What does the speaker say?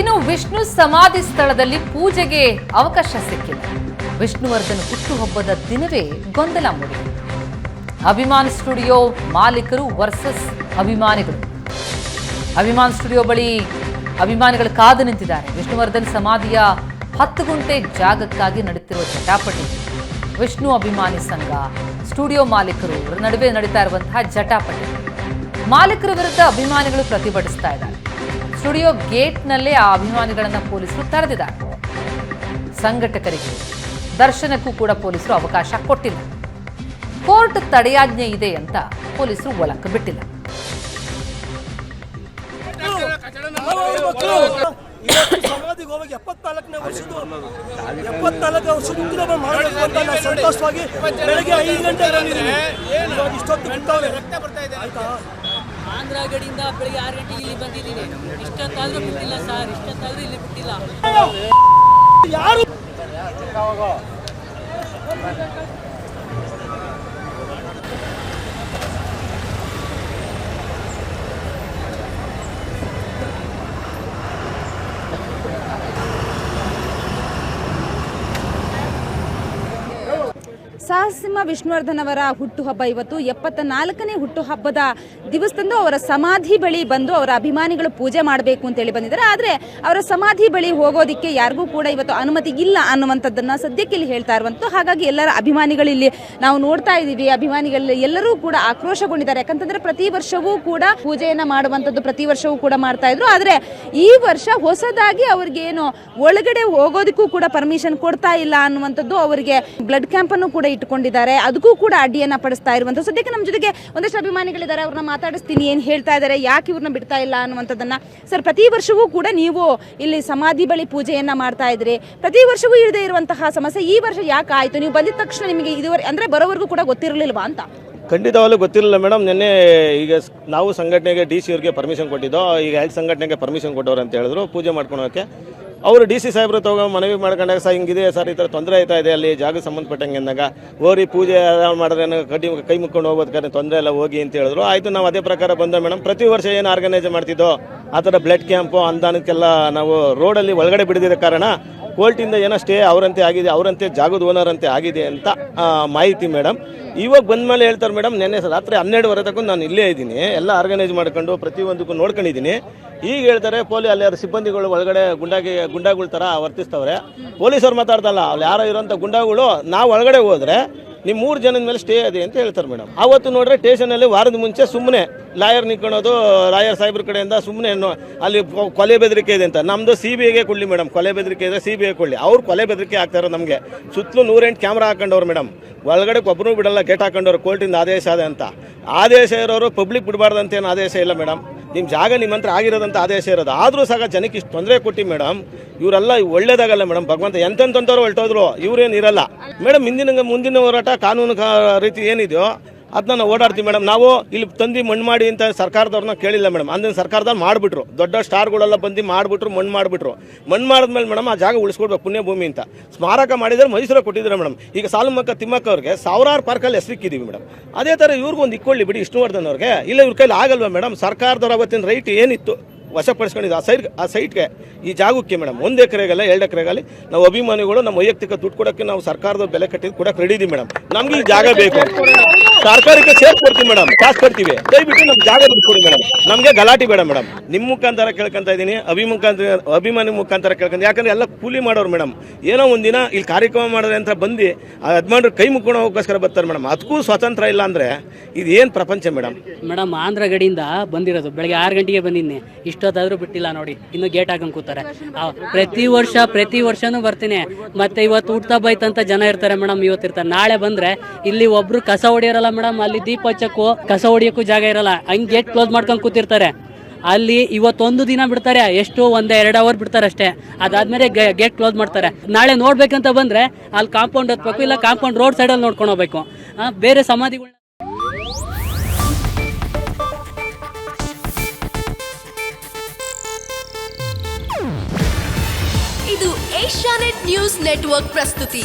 ಇನ್ನು ವಿಷ್ಣು ಸಮಾಧಿ ಸ್ಥಳದಲ್ಲಿ ಪೂಜೆಗೆ ಅವಕಾಶ ಸಿಕ್ಕಿಲ್ಲ. ವಿಷ್ಣುವರ್ಧನ್ ಹುಟ್ಟುಹಬ್ಬದ ದಿನವೇ ಗೊಂದಲ ಮೂಡಿ ಅಭಿಮಾನ್ ಸ್ಟುಡಿಯೋ ಮಾಲೀಕರು ವರ್ಸಸ್ ಅಭಿಮಾನಿಗಳು. ಅಭಿಮಾನ್ ಸ್ಟುಡಿಯೋ ಬಳಿ ಅಭಿಮಾನಿಗಳು ಕಾದು ನಿಂತಿದ್ದಾರೆ. ವಿಷ್ಣುವರ್ಧನ್ ಸಮಾಧಿಯ ಹತ್ತು ಗುಂಟೆ ಜಾಗಕ್ಕಾಗಿ ನಡೆಯುತ್ತಿರುವ ಜಟಾಪಟಿ. ವಿಷ್ಣು ಅಭಿಮಾನಿ ಸಂಘ, ಸ್ಟುಡಿಯೋ ಮಾಲೀಕರು ನಡುವೆ ನಡೀತಾ ಇರುವಂತಹ ಜಟಾಪಟಿ. ಮಾಲೀಕರ ವಿರುದ್ಧ ಅಭಿಮಾನಿಗಳು ಪ್ರತಿಭಟಿಸ್ತಾ ಇದ್ದಾರೆ. ಸ್ಟುಡಿಯೋ ಗೇಟ್ನಲ್ಲೇ ಆ ಅಭಿಮಾನಿಗಳನ್ನು ಪೊಲೀಸರು ತಡೆದಿದ್ದಾರೆ ಸಂಘಟಕರಿಗೆ ದರ್ಶನಕ್ಕೂ ಕೂಡ ಪೊಲೀಸರು ಅವಕಾಶ ಕೊಟ್ಟಿಲ್ಲ. ಕೋರ್ಟ್ ತಡೆಯಾಜ್ಞೆ ಇದೆ ಅಂತ ಪೊಲೀಸರು ಒಳಕ್ಕೆ ಬಿಟ್ಟಿಲ್ಲ. ಇವತ್ತು ಸಮಾಧಿಗೆ ಹೋಗಿ ಎಪ್ಪತ್ನಾಲ್ಕನೇ ವರ್ಷದ್ದು ಎಪ್ಪತ್ನಾಲ್ಕು ವರ್ಷದ ಉಗ್ರಮ ಮಾಡಬೇಕು ಅಂತ ನಾನು ಸಂತೋಷವಾಗಿ ಬೆಳಗ್ಗೆ ಐದು ಗಂಟೆ ಬಂದಿದ್ದೀನಿ. ಇವಾಗ ಇಷ್ಟೊತ್ತು ಬಿಡ್ತಾವೆ ಆಯ್ತಾ? ಆಂಧ್ರ ಗಡಿಯಿಂದ ಬೆಳಿಗ್ಗೆ ಆರು ಗಂಟೆಗೆ ಇಲ್ಲಿ ಬಂದಿದ್ದೀನಿ. ಇಷ್ಟೊತ್ತಾದ್ರೂ ಬಿಟ್ಟಿಲ್ಲ ಸರ್ ಇಷ್ಟೊತ್ತಾದ್ರೂ ಇಲ್ಲಿ ಬಿಟ್ಟಿಲ್ಲ. ಯಾರು? ಸಾಹಸಿಂಹ ವಿಷ್ಣುವರ್ಧನ್ ಹುಟ್ಟುಹಬ್ಬ ಇವತ್ತು ಎಪ್ಪತ್ತ ನಾಲ್ಕನೇ ಹುಟ್ಟುಹಬ್ಬದ ದಿವಸದಂದು ಅವರ ಸಮಾಧಿ ಬಳಿ ಬಂದು ಅವರ ಅಭಿಮಾನಿಗಳು ಪೂಜೆ ಮಾಡಬೇಕು ಅಂತೇಳಿ ಬಂದಿದ್ದಾರೆ. ಆದರೆ ಅವರ ಸಮಾಧಿ ಬಳಿ ಹೋಗೋದಿಕ್ಕೆ ಯಾರಿಗೂ ಕೂಡ ಇವತ್ತು ಅನುಮತಿ ಇಲ್ಲ ಅನ್ನುವಂಥದ್ದನ್ನು ಸದ್ಯಕ್ಕೆ ಇಲ್ಲಿ ಹೇಳ್ತಾ ಇರುವಂಥ ಹಾಗಾಗಿ ಎಲ್ಲರ ಅಭಿಮಾನಿಗಳು ಇಲ್ಲಿ ನಾವು ನೋಡ್ತಾ ಇದ್ದೀವಿ. ಅಭಿಮಾನಿಗಳು ಎಲ್ಲರೂ ಕೂಡ ಆಕ್ರೋಶಗೊಂಡಿದ್ದಾರೆ. ಯಾಕಂತಂದ್ರೆ ಪ್ರತಿ ವರ್ಷವೂ ಕೂಡ ಪೂಜೆಯನ್ನು ಮಾಡುವಂಥದ್ದು ಪ್ರತಿ ವರ್ಷವೂ ಕೂಡ ಮಾಡ್ತಾ ಇದ್ರು. ಆದರೆ ಈ ವರ್ಷ ಹೊಸದಾಗಿ ಅವ್ರಿಗೆ ಏನು ಒಳಗಡೆ ಹೋಗೋದಕ್ಕೂ ಕೂಡ ಪರ್ಮಿಷನ್ ಕೊಡ್ತಾ ಇಲ್ಲ ಅನ್ನುವಂಥದ್ದು ಅವರಿಗೆ ಬ್ಲಡ್ ಕ್ಯಾಂಪ್ ಅನ್ನು ಕೂಡ ಇಟ್ಟುಕೊಂಡಿದ್ದಾರೆ. ಅದಕ್ಕೂ ಕೂಡ ಅಡ್ಡಿಯನ್ನು ಪಡಿಸ್ತಾ ಇರುವಂಥ ಸದ್ಯಕ್ಕೆ ನಮ್ಮ ಜೊತೆಗೆ ಒಂದಷ್ಟು ಅಭಿಮಾನಿಗಳಿದ್ದಾರೆ. ಅವ್ರನ್ನ ಮಾತಾಡಿಸ್ತೀನಿ, ಏನು ಹೇಳ್ತಾ ಇದ್ದಾರೆ, ಯಾಕೆ ಇವ್ರನ್ನ ಬಿಡ್ತಾ ಇಲ್ಲ ಅನ್ನುವಂಥದ್ದನ್ನ. ಸರ್ ಪ್ರತಿ ವರ್ಷವೂ ಕೂಡ ನೀವು ಇಲ್ಲಿ ಸಮಾಧಿ ಬಳಿ ಪೂಜೆಯನ್ನು ಮಾಡ್ತಾ ಇದ್ರಿ. ಪ್ರತಿ ವರ್ಷವೂ ಇರದೇ ಇರುವಂತಹ ಸಮಸ್ಯೆ ಈ ವರ್ಷ ಯಾಕೆ ಆಯ್ತು? ನೀವು ಬಂದಿದ ತಕ್ಷಣ ನಿಮಗೆ ಇದುವರೆ ಅಂದ್ರೆ ಬರೋವರೆಗೂ ಕೂಡ ಗೊತ್ತಿರಲಿಲ್ವಾ ಅಂತ? ಖಂಡಿತವಾಗ್ಲೂ ಗೊತ್ತಿರಲಿಲ್ಲ ಮೇಡಮ್. ನಿನ್ನೆ ಈಗ ನಾವು ಸಂಘಟನೆಗೆ ಡಿ ಸಿ ಅವ್ರಿಗೆ ಪರ್ಮಿಷನ್ ಕೊಟ್ಟಿದ್ದೋ, ಈಗ ಹೆಲ್ತ್ ಸಂಘಟನೆಗೆ ಪರ್ಮಿಷನ್ ಕೊಟ್ಟವ್ರು ಅಂತ ಹೇಳಿದ್ರು. ಪೂಜೆ ಮಾಡ್ಕೊಳೋಕ್ಕೆ ಅವರು ಡಿ ಸಿ ಸಾಹೇಬ್ರು ತಗೋ ಮನವಿ ಮಾಡ್ಕೊಂಡಾಗ ಸರ್ ಹಿಂಗಿದೆ ಸರ್ ಈ ಥರ ತೊಂದರೆ ಆಯ್ತಾ ಇದೆ ಅಲ್ಲಿ ಜಾಗ ಸಂಬಂಧಪಟ್ಟಂಗೆ ಅಂದಾಗ ಹೋರಿ ಪೂಜೆ ಮಾಡಿದ್ರೆ ಕಡ್ಡಿ ಕೈ ಮುಕ್ಕೊಂಡು ಹೋಗೋದಕ್ಕೆ ತೊಂದರೆ ಎಲ್ಲ ಹೋಗಿ ಅಂತ ಹೇಳಿದ್ರು ಆಯಿತು ನಾವು ಅದೇ ಪ್ರಕಾರ ಬಂದ ಮೇಡಮ್ ಪ್ರತಿ ವರ್ಷ ಏನು ಆರ್ಗನೈಸ್ ಮಾಡ್ತಿದ್ದೋ ಆ ಥರ ಬ್ಲಡ್ ಕ್ಯಾಂಪು ಅನುದಾನಕ್ಕೆಲ್ಲ ನಾವು ರೋಡಲ್ಲಿ ಒಳಗಡೆ ಬಿಡದಿದ್ದ ಕಾರಣ ಕೋರ್ಟಿಂದ ಏನೋ ಸ್ಟೇ ಅವರಂತೆ ಆಗಿದೆ, ಅವರಂತೆ ಜಾಗದ ಓನರ್ ಅಂತೆ ಆಗಿದೆ ಅಂತ ಮಾಹಿತಿ ಮೇಡಮ್ ಇವಾಗ ಬಂದ್ಮೇಲೆ ಹೇಳ್ತಾರೆ ಮೇಡಮ್ ನೆನ್ನೆ ರಾತ್ರಿ ಹನ್ನೆರಡುವರೆ ತಗೊಂಡು ನಾನು ಇಲ್ಲೇ ಇದ್ದೀನಿ, ಎಲ್ಲ ಆರ್ಗನೈಸ್ ಮಾಡ್ಕೊಂಡು ಪ್ರತಿಯೊಂದಕ್ಕೂ ನೋಡ್ಕೊಂಡಿದ್ದೀನಿ. ಈಗ ಹೇಳ್ತಾರೆ, ಪೊಲೀ, ಅಲ್ಲಿ ಯಾರು ಸಿಬ್ಬಂದಿಗಳು ಒಳಗಡೆ ಗುಂಡಾಗಿ, ಗುಂಡಾಗಳ ಥರ ವರ್ತಿಸ್ತವ್ರೆ. ಪೊಲೀಸರು ಮಾತಾಡ್ತಲ್ಲ ಅಲ್ಲಿ ಯಾರೋ ಇರೋಂಥ ಗುಂಡಾಗಳು, ನಾವು ಒಳಗಡೆ ಹೋದ್ರೆ ನೀವು ಮೂರು ಜನದ ಮೇಲೆ ಸ್ಟೇ ಇದೆ ಅಂತ ಹೇಳ್ತಾರೆ ಮೇಡಮ್ ಅವತ್ತು ನೋಡ್ರೆ ಸ್ಟೇಷನಲ್ಲಿ ವಾರದ ಮುಂಚೆ ಸುಮ್ಮನೆ ಲಾಯರ್ ನಿಂತ್ಕೊಳೋದು ಲಾಯರ್ ಸಾಹೇಬ್ರ ಕಡೆಯಿಂದ ಸುಮ್ಮನೆ ಅಲ್ಲಿ ಕೊಲೆ ಬೆದರಿಕೆ ಇದೆ ಅಂತ. ನಮ್ಮದು ಸಿ ಬಿ ಐಗೆ ಕೊಡಲಿ ಮೇಡಮ್ ಕೊಲೆ ಬೆದರಿಕೆ ಇದೆ ಸಿ ಬಿ ಐ ಕೊಡಲಿ. ಅವ್ರು ಕೊಲೆ ಬೆದರಿಕೆ ಆಗ್ತಾರೆ ನಮಗೆ. ಸುತ್ತಲೂ ನೂರೆಂಟು ಕ್ಯಾಮ್ರಾ ಹಾಕೊಂಡವ್ರು ಮೇಡಮ್ ಒಳಗಡೆ ಒಬ್ಬರು ಬಿಡಲ್ಲ ಗೇಟ್ ಹಾಕೊಂಡವ್ರು ಕೋರ್ಟಿಂದ ಆದೇಶ ಆದ ಅಂತ. ಆದೇಶ ಇರೋರು ಪಬ್ಲಿಕ್ ಬಿಡಬಾರ್ದು ಅಂತ ಏನು ಆದೇಶ ಇಲ್ಲ ಮೇಡಮ್ ನಿಮ್ಮ ಜಾಗ ನಿಮ್ಮ ಹತ್ರ ಆಗಿರೋದಂತ ಆದೇಶ ಇರೋದು. ಆದರೂ ಸಹ ಜನಕ್ಕೆ ಇಷ್ಟು ತೊಂದರೆ ಕೊಟ್ಟು ಮೇಡಮ್ ಇವರೆಲ್ಲ ಒಳ್ಳೇದಾಗಲ್ಲ ಮೇಡಮ್ ಭಗವಂತ ಎಂತೆಂಥವ್ರು ಹೊರಟೋದ್ರು, ಇವ್ರೇನು ಇರಲ್ಲ. ಮೇಡಮ್ ಹಿಂದಿನ ಮುಂದಿನ ಹೋರಾಟ, ಕಾನೂನು ರೀತಿ ಏನಿದೆಯೋ ಅದನ್ನ ನಾವು ಓಡಾಡ್ತೀವಿ ಮೇಡಮ್. ನಾವು ಇಲ್ಲಿ ತಂದು ಮಣ್ಣು ಮಾಡಿ ಅಂತ ಸರ್ಕಾರದವ್ರನ್ನ ಕೇಳಿಲ್ಲ ಮೇಡಮ್. ಅಂದ್ರೆ ಸರ್ಕಾರದವ್ರು ಮಾಡಿಬಿಟ್ರು. ದೊಡ್ಡ ಸ್ಟಾರ್ಗಳೆಲ್ಲ ಬಂದು ಮಾಡಿಬಿಟ್ರು, ಮಣ್ಣು ಮಾಡಿಬಿಟ್ರು. ಮಣ್ಣು ಮಾಡಿದ್ಮೇಲೆ ಮೇಡಮ್ ಆ ಜಾಗ ಉಳಿಸ್ಕೊಡ್ಬೇಕು ಪುಣ್ಯಭೂಮಿ ಅಂತ. ಸ್ಮಾರಕ ಮಾಡಿದ್ರೆ ಮೈಸೂರು ಕೊಟ್ಟಿದ್ದಾರೆ ಮೇಡಮ್. ಈಗ ಸಾಲುಮಕ್ಕ, ತಿಮ್ಮಕ್ಕ ಅವ್ರಿಗೆ ಸಾವಿರಾರು ಪಾರ್ಕಲ್ಲಿ ಹೆಸರಿಕ್ಕಿದ್ದೀವಿ ಮೇಡಮ್. ಅದೇ ಥರ ಇವ್ರಿಗೂ ಒಂದು ಇಕ್ಕೊಳ್ಳಿ ಬಿಡಿ ವಿಷ್ಣುವರ್ಧನ್ ಅವ್ರಿಗೆ. ಇಲ್ಲ ಇವ್ರ ಕೈಲಿ ಆಗಲ್ವಾ ಮೇಡಮ್? ಸರ್ಕಾರದವ್ರ ಅವತ್ತಿನ ರೈಟ್ ಏನಿತ್ತು ವಶಪಡಿಸ್ಕೊಂಡಿದ್ದು ಆ ಸೈಡ್ ಆ ಸೈಟ್ಗೆ ಈ ಜಾಗಕ್ಕೆ ಮೇಡಮ್, ಒಂದು ಎಕರೆಗಲ್ಲ, ಎರಡು ಎಕರೆಗಲ್ಲಿ ನಾವು ಅಭಿಮಾನಿಗಳು, ನಮ್ಮ ವೈಯಕ್ತಿಕ ದುಡ್ಡು ಕೊಡೋಕ್ಕೆ ನಾವು ಸರ್ಕಾರದ ಬೆಲೆ ಕಟ್ಟಿದ್ದು ಕೂಡ ರೆಡಿ ಮೇಡಮ್. ನಮ್ಗೆ ಈ ಜಾಗ ಬೇಕು ಸರ್ಕಾರಕ್ಕೆ ಸೇಫ್ ಕೊಡ್ತೀವಿ ಮೇಡಮ್. ಕಾಸು ಕೊಡ್ತೀವಿ ದಯವಿಟ್ಟು ನಮ್ಗೆ ಜಾಗ ಕೊಡಿ ಮೇಡಮ್. ನಮಗೆ ಗಲಾಟೆ ಬೇಡ ಮೇಡಮ್. ನಿಮ್ಮ ಮುಖಾಂತರ ಕೇಳ್ಕೊಂತ ಇದ್ದೀನಿ ಅಭಿಮುಖಾಂತರ ಅಭಿಮಾನಿ ಮುಖಾಂತರ ಕೇಳ್ಕೊಂತ ಯಾಕಂದ್ರೆ ಎಲ್ಲ ಕೂಲಿ ಮಾಡೋರು ಮೇಡಮ್. ಏನೋ ಒಂದಿನ ಇಲ್ಲಿ ಕಾರ್ಯಕ್ರಮ ಮಾಡಿದ್ರೆ ಅಂತ ಬಂದು ಯಜಮಾನ್ರು ಕೈ ಮುಕ್ಕೊಂಡು ಹೋಗೋಕ್ಕೋಸ್ಕರ ಬರ್ತಾರೆ ಮೇಡಮ್. ಅದಕ್ಕೂ ಸ್ವಾತಂತ್ರ್ಯ ಇಲ್ಲ ಅಂದರೆ ಇದು ಏನು ಪ್ರಪಂಚ ಮೇಡಮ್? ಮೇಡಮ್, ಆಂಧ್ರ ಗಡಿಯಿಂದ ಬಂದಿರೋದು. ಬೆಳಗ್ಗೆ ಆರು ಗಂಟೆಗೆ ಬಂದಿದ್ದೀನಿ ಇಷ್ಟೊತ್ತಾದ್ರೂ ಬಿಟ್ಟಿಲ್ಲ ನೋಡಿ. ಇನ್ನು ಗೇಟ್ ಹಾಕೊಂಡು ಕೂತಾರೆ. ಪ್ರತಿ ವರ್ಷ, ಪ್ರತಿ ವರ್ಷನೂ ಬರ್ತೀನಿ. ಮತ್ತೆ ಇವತ್ತು ಹುಟ್ಟ ಬೈತಂತ ಜನ ಇರ್ತಾರೆ ಮೇಡಮ್ ಇವತ್ತು ಇರ್ತಾರೆ ನಾಳೆ ಬಂದ್ರೆ ಇಲ್ಲಿ ಒಬ್ರು ಕಸ ಹೊಡಿಯರಲ್ಲ ಮೇಡಮ್, ಅಲ್ಲಿ ದೀಪ ಹಚ್ಚಕ್ಕೂ ಕಸ ಹೊಡಿಯಕ್ಕೂ ಜಾಗ ಇರಲ್ಲ. ಹಂಗೆ ಗೇಟ್ ಕ್ಲೋಸ್ ಮಾಡ್ಕೊಂಡು ಕೂತಿರ್ತಾರೆ. ಅಲ್ಲಿ ಇವತ್ತೊಂದು ದಿನ ಬಿಡ್ತಾರೆ, ಎಷ್ಟು ಒಂದ್ ಎರಡು ಅವರ್ ಬಿಡ್ತಾರೆ ಅಷ್ಟೇ. ಅದಾದ್ಮೇಲೆ ಗೇಟ್ ಕ್ಲೋಸ್ ಮಾಡ್ತಾರೆ. ನಾಳೆ ನೋಡ್ಬೇಕಂತ ಬಂದ್ರೆ ಅಲ್ಲಿ ಕಾಂಪೌಂಡ್ ಹತ್ಬೇಕು ಇಲ್ಲ ಕಾಂಪೌಂಡ್ ರೋಡ್ ಸೈಡಲ್ಲಿ ನೋಡ್ಕೊಂಡು ಹೋಗ್ಬೇಕು. ಬೇರೆ ಸಮಾಧಿಗಳು ಇದು ಏಷ್ಯಾನೆಟ್ ನ್ಯೂಸ್ ನೆಟ್ವರ್ಕ್ ಪ್ರಸ್ತುತಿ.